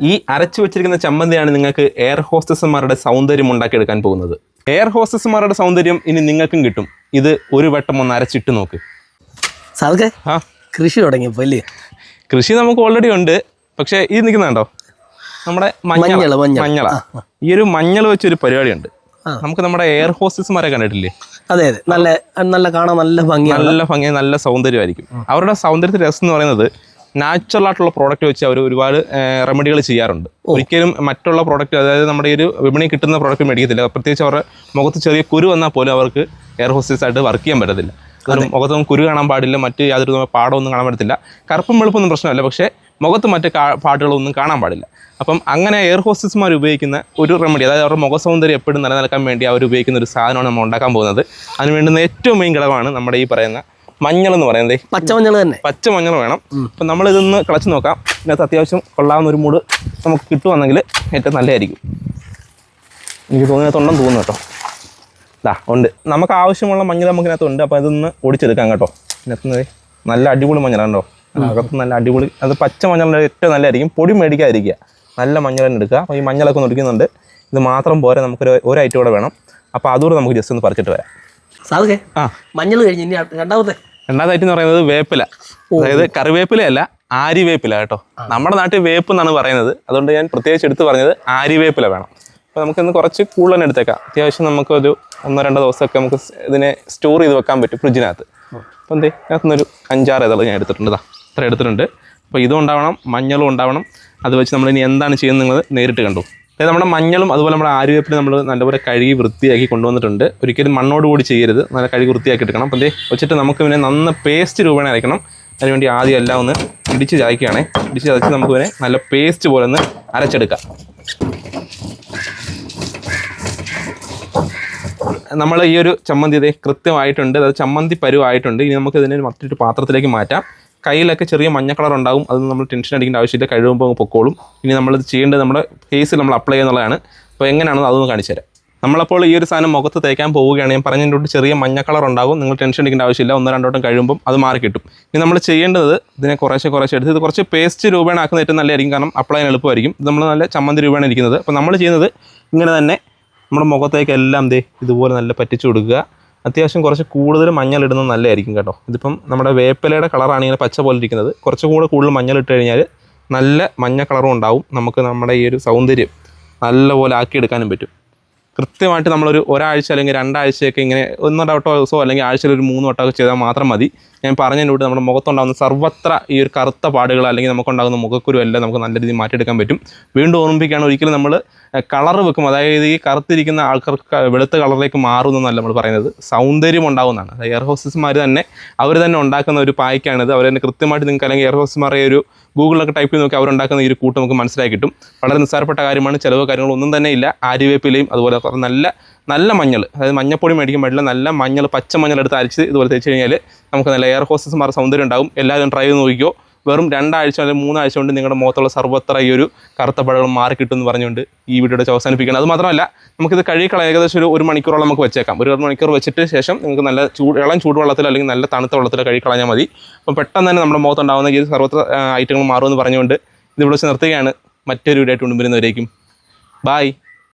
ഈ അരച്ചു വെച്ചിരിക്കുന്ന ചമ്മന്തിയാണ് നിങ്ങൾക്ക് എയർ ഹോസ്റ്റസ്മാരുടെ സൗന്ദര്യം ഉണ്ടാക്കിയെടുക്കാൻ പോകുന്നത്. എയർ ഹോസ്റ്റസ്മാരുടെ സൗന്ദര്യം ഇനി നിങ്ങൾക്കും കിട്ടും. ഇത് ഒരു വട്ടം ഒന്ന് അരച്ചിട്ട് നോക്ക്. സാധക്കെ ആ കൃഷി തുടങ്ങിയപ്പോ അല്ലേ? കൃഷി നമുക്ക് ഓൾറെഡി ഉണ്ട്. പക്ഷേ ഇത് നിൽക്കുന്നുണ്ടോ നമ്മുടെ മഞ്ഞൾ, മഞ്ഞള മഞ്ഞൾ. മഞ്ഞള. ഈ ഒരു മഞ്ഞൾ വെച്ചൊരു പരിപാടിയുണ്ട്. ആ. നമുക്ക് നമ്മുടെ എയർ ഹോസ്റ്റസ്മാരെ കണ്ടിട്ടില്ലേ? അതെ അതെ. നല്ല നല്ല കാണാൻ നല്ല ഭംഗിയാണ്. നല്ല ഭംഗി നല്ല സൗന്ദര്യമായിരിക്കും. അവരുടെ സൗന്ദര്യത്തിന്റെ രസം എന്ന് പറയുന്നത് നാച്ചുറൽ ആയിട്ടുള്ള പ്രോഡക്റ്റ് വെച്ച് അവർ ഒരുപാട് റെമഡികൾ ചെയ്യാറുണ്ട്. ഒരിക്കലും മറ്റുള്ള പ്രോഡക്റ്റ് അതായത് നമ്മുടെ ഈ ഒരു വിപണി കിട്ടുന്ന പ്രോഡക്റ്റ് മേടിക്കത്തില്ല. പ്രത്യേകിച്ച് അവരുടെ മുഖത്ത് ചെറിയ കുരു വന്നാൽ പോലും അവർക്ക് എയർ ഹോസ്റ്റേഴ്സ് ആയിട്ട് വർക്ക് ചെയ്യാൻ പറ്റത്തില്ല. മുഖത്തൊന്നും കുരു കാണാൻ പാടില്ല മറ്റ് യാതൊരു പാടമൊന്നും കാണാൻ പറ്റത്തില്ല. കറുപ്പും വെളുപ്പൊന്നും പ്രശ്നമല്ല പക്ഷേ മുഖത്ത് മറ്റ് പാട്ടുകളൊന്നും പാടുകളൊന്നും കാണാൻ പാടില്ല. അപ്പം അങ്ങനെ എയർ ഹോസ്റ്റസ്മാർ ഉപയോഗിക്കുന്ന ഒരു റെമഡി അതായത് അവരുടെ മുഖ സൗന്ദര്യം എപ്പോഴും നിലനിൽക്കാൻ വേണ്ടി അവർ ഉപയോഗിക്കുന്ന ഒരു സാധനമാണ് നമ്മൾ ഉണ്ടാക്കാൻ പോകുന്നത്. അതിന് വേണ്ടുന്ന ഏറ്റവും മെയിൻ ഘടകമാണ് നമ്മുടെ ഈ പറയുന്ന മഞ്ഞൾ എന്ന് പറയുന്നത് പച്ചമഞ്ഞൾ തന്നെ. പച്ചമഞ്ഞൾ വേണം. അപ്പം നമ്മൾ ഇതൊന്ന് കളച്ച് നോക്കാം. ഇതിനകത്ത് അത്യാവശ്യം കൊള്ളാവുന്ന ഒരു മൂട് നമുക്ക് കിട്ടുവാണെങ്കിൽ ഏറ്റവും നല്ലതായിരിക്കും. എനിക്ക് തോന്നിയതുണ്ടെന്ന് തോന്നുന്നു കേട്ടോ. ഇതാ ഉണ്ട്. നമുക്ക് ആവശ്യമുള്ള മഞ്ഞൾ നമുക്ക് ഇതിനകത്ത് ഉണ്ട്. അപ്പോൾ ഇതൊന്ന് ഒടിച്ചെടുക്കാം കേട്ടോ. ഇതിനകത്ത് നല്ല അടിപൊളി മഞ്ഞളുണ്ടോ അകത്ത് നല്ല അടിപൊളി. അത് പച്ച മഞ്ഞളിന്റെ ഏറ്റവും നല്ലതായിരിക്കും. പൊടി മേടിക്കാതിരിക്കുക. നല്ല മഞ്ഞൾ തന്നെ എടുക്കുക. അപ്പോൾ ഈ മഞ്ഞളൊക്കെ ഒന്ന് ഒടിക്കുന്നുണ്ട്. ഇത് മാത്രം പോരെ. നമുക്കൊരു ഒരു ഐറ്റം കൂടെ വേണം. അപ്പോൾ അതുകൂടെ നമുക്ക് ജസ്റ്റ് ഒന്ന് പറിച്ചിട്ട് വരാം. സാധിക്കേ ആ. മഞ്ഞൾ കഴിഞ്ഞ് ഇനി രണ്ടാമത്തെ രണ്ടാമത്തെ ഐറ്റം എന്ന് പറയുന്നത് വേപ്പില. അതായത് കറിവേപ്പിലയല്ല ആരിവേപ്പില കേട്ടോ. നമ്മുടെ നാട്ടിൽ വേപ്പ് എന്നാണ് പറയുന്നത്. അതുകൊണ്ട് ഞാൻ പ്രത്യേകിച്ച് എടുത്ത് പറഞ്ഞത് ആരിവേപ്പില വേണം. അപ്പോൾ നമുക്കിന്ന് കുറച്ച് കൂടുതൽ തന്നെ എടുത്തേക്കാം. അത്യാവശ്യം നമുക്കൊരു ഒന്നോ രണ്ടോ ദിവസമൊക്കെ നമുക്ക് ഇതിനെ സ്റ്റോർ ചെയ്ത് വെക്കാൻ പറ്റും ഫ്രിഡ്ജിനകത്ത്. അപ്പോൾ എന്തേ? അതിനകത്തുനിന്നൊരു അഞ്ചാറ് ഇതൾ ഞാൻ എടുത്തിട്ടുണ്ട് ഇത്ര എടുത്തിട്ടുണ്ട്. അപ്പോൾ ഇതും ഉണ്ടാവണം മഞ്ഞളും ഉണ്ടാവണം. അത് വെച്ച് നമ്മൾ ഇനി എന്താണ് ചെയ്യുന്നത് നിങ്ങൾ നേരിട്ട് കണ്ടു. നമ്മുടെ മഞ്ഞളും അതുപോലെ നമ്മുടെ ആര്യവേപ്പിലും നമ്മൾ നല്ലപോലെ കഴുകി വൃത്തിയാക്കി കൊണ്ടുവന്നിട്ടുണ്ട്. ഒരിക്കലും മണ്ണോട് കൂടി ചെയ്യരുത്. നല്ല കഴുകി വൃത്തിയാക്കി എടുക്കണം. അപ്പം വെച്ചിട്ട് നമുക്ക് പിന്നെ നന്ന പേസ്റ്റ് രൂപേണ അരയ്ക്കണം. അതിനുവേണ്ടി ആദ്യം എല്ലാം ഒന്ന് ഇടിച്ച് ചായ്ക്കുകയാണേ ഇടിച്ച് ചതച്ച് നമുക്ക് പിന്നെ നല്ല പേസ്റ്റ് പോലെ ഒന്ന് അരച്ചെടുക്കാം. നമ്മൾ ഈ ഒരു ചമ്മന്തി ഇതേ കൃത്യമായിട്ടുണ്ട്. അത് ചമ്മന്തി പരുവായിട്ടുണ്ട്. ഇനി നമുക്ക് ഇതിനെ മറ്റൊരു പാത്രത്തിലേക്ക് മാറ്റാം. കയ്യിലൊക്കെ ചെറിയ മഞ്ഞ കളർ ഉണ്ടാവും. അത് നമ്മൾ ടെൻഷൻ അടിക്കേണ്ട ആവശ്യമില്ല. കഴുകുമ്പോൾ അങ്ങ് പൊക്കോളും. ഇനി നമ്മളിത് ചെയ്യേണ്ടത് നമ്മുടെ ഫേസിൽ നമ്മൾ അപ്ലൈ ചെയ്യുന്നുള്ളതാണ്. അപ്പോൾ എങ്ങനെയാണെന്ന് അതൊന്ന് കാണിച്ചു തരാം. നമ്മളപ്പോൾ ഈ ഒരു സാധനം മുഖത്ത് തേക്കാൻ പോവുകയാണ് ഞാൻ പറഞ്ഞതിന്റെ ചെറിയ മഞ്ഞ കളർ ഉണ്ടാകും നിങ്ങൾ ടെൻഷൻ അടിക്കേണ്ട ആവശ്യമില്ല. ഒന്നോ രണ്ടോട്ടം കഴിയുമ്പോൾ അത് മാറി കിട്ടും. ഇനി നമ്മൾ ചെയ്യേണ്ടത് ഇതിനെ കുറേശ്ശെ കുറേശ്ശെ എടുത്ത് ഇത് കുറച്ച് പേസ്റ്റ് രൂപേണ ആക്കുന്നത് ഏറ്റവും നല്ലതായിരിക്കും. കാരണം അപ്ലൈ ചെയ്യാൻ എളുപ്പമായിരിക്കും. ഇത് നമ്മൾ നല്ല ചമ്മന്തി രൂപേണ ഇരിക്കുന്നത്. അപ്പോൾ നമ്മൾ ചെയ്യുന്നത് ഇങ്ങനെ തന്നെ. നമ്മുടെ മുഖത്തേക്ക് എല്ലാം ദേ ഇതുപോലെ നല്ല പറ്റിച്ചു കൊടുക്കുക. അത്യാവശ്യം കുറച്ച് കൂടുതൽ മഞ്ഞൾ ഇടുന്നത് നല്ലതായിരിക്കും കേട്ടോ. ഇതിപ്പം നമ്മുടെ വേപ്പിലയുടെ കളറാണ് ഇങ്ങനെ പച്ച പോലെ ഇരിക്കുന്നത്. കുറച്ചുകൂടെ കൂടുതൽ മഞ്ഞൾ ഇട്ട് കഴിഞ്ഞാൽ നല്ല മഞ്ഞ കളറും ഉണ്ടാവും. നമുക്ക് നമ്മുടെ ഈ ഒരു സൗന്ദര്യം നല്ലപോലെ ആക്കിയെടുക്കാനും പറ്റും. കൃത്യമായിട്ട് നമ്മളൊരു ഒരാഴ്ച അല്ലെങ്കിൽ രണ്ടാഴ്ചയൊക്കെ ഇങ്ങനെ ഒന്നോ രണ്ടോ ദിവസമോ അല്ലെങ്കിൽ ആഴ്ചയിൽ ഒരു മൂന്ന് വട്ടമൊക്കെ ചെയ്താൽ മാത്രം മതി. ഞാൻ പറഞ്ഞതിനോട് നമ്മുടെ മുഖത്തുണ്ടാകുന്ന സർവത്ര ഈ ഒരു കറുത്ത പാടുകൾ അല്ലെങ്കിൽ നമുക്കുണ്ടാകുന്ന മുഖക്കുരു എല്ലാം നമുക്ക് നല്ല രീതിയിൽ മാറ്റിയെടുക്കാൻ പറ്റും. വീണ്ടും ഓർമ്മിപ്പിക്കുകയാണ് ഒരിക്കലും നമ്മൾ കളർ വെക്കും. അതായത് ഈ കറുത്തിരിക്കുന്ന ആൾക്കാർക്ക് വെളുത്ത കളറിലേക്ക് മാറുന്നതല്ല നമ്മൾ പറയുന്നത്. സൗന്ദര്യം ഉണ്ടാകുന്നതാണ് എയർ ഹോസ്റ്റസ്മാർ തന്നെ അവർ തന്നെ ഉണ്ടാക്കുന്ന ഒരു പായ്ക്കാണിത്. അവർ തന്നെ കൃത്യമായിട്ട് നിങ്ങൾക്ക് അല്ലെങ്കിൽ എയർ ഹോസ്റ്റസ്മാരെ ഒരു ഗൂഗിളിലൊക്കെ ടൈപ്പ് ചെയ്ത് നോക്കി അവരുണ്ടാക്കുന്ന ഈ ഒരു കൂട്ട് നമുക്ക് മനസ്സിലാക്കി കിട്ടും. വളരെ നിസ്സാരപ്പെട്ട കാര്യമാണ്. ചിലവ് കാര്യങ്ങളൊന്നും തന്നെ ഇല്ല. ആര്യവേപ്പിലയും അതുപോലെ നല്ല നല്ല മഞ്ഞൾ അതായത് മഞ്ഞപ്പൊടി മേടിക്കാൻ പാടില്ല നല്ല മഞ്ഞൾ പച്ച മഞ്ഞൾ എടുത്ത് അരച്ച് ഇതുപോലെ തേച്ച് കഴിഞ്ഞാൽ നമുക്ക് നല്ല എയർ ഹോസ്റ്റസ്മാർ സൗന്ദര്യം ഉണ്ടാകും എല്ലാവരും ട്രൈ ചെയ്ത് നോക്കിക്കോ. വെറും രണ്ടാഴ്ച അല്ലെങ്കിൽ മൂന്നാഴ്ച കൊണ്ട് നിങ്ങളുടെ മുഖത്തുള്ള സർവത്ര ഈ ഒരു കറുത്ത പഴകൾ മാറി കിട്ടുമെന്ന് പറഞ്ഞുകൊണ്ട് ഈ വീഡിയോയുടെ അവസാനിപ്പിക്കണം അത് മാത്രമല്ല നമുക്കിത് കഴുകിക്കള ഏകദേശം ഒരു ഒരു മണിക്കൂറോളം നമുക്ക് വെച്ചേക്കാം. ഒരു മണിക്കൂർ വെച്ചിട്ട് ശേഷം നിങ്ങൾക്ക് നല്ല ചൂട് ഇളം ചൂടുവെള്ളത്തിൽ അല്ലെങ്കിൽ നല്ല തണുത്ത വെള്ളത്തിൽ കഴുകിക്കളഞ്ഞാൽ മതി. അപ്പം പെട്ടെന്ന് തന്നെ നമ്മുടെ മുഖത്തുണ്ടാകുന്ന ഈ സർവത്ര ഐറ്റങ്ങൾ മാറുമെന്ന് പറഞ്ഞുകൊണ്ട് ഇതിവിടെ വെച്ച് നിർത്തുകയാണ്. മറ്റൊരു വീഡിയോ ആയിട്ട് കൊണ്ടുവരുന്നവരേക്കും ബായ്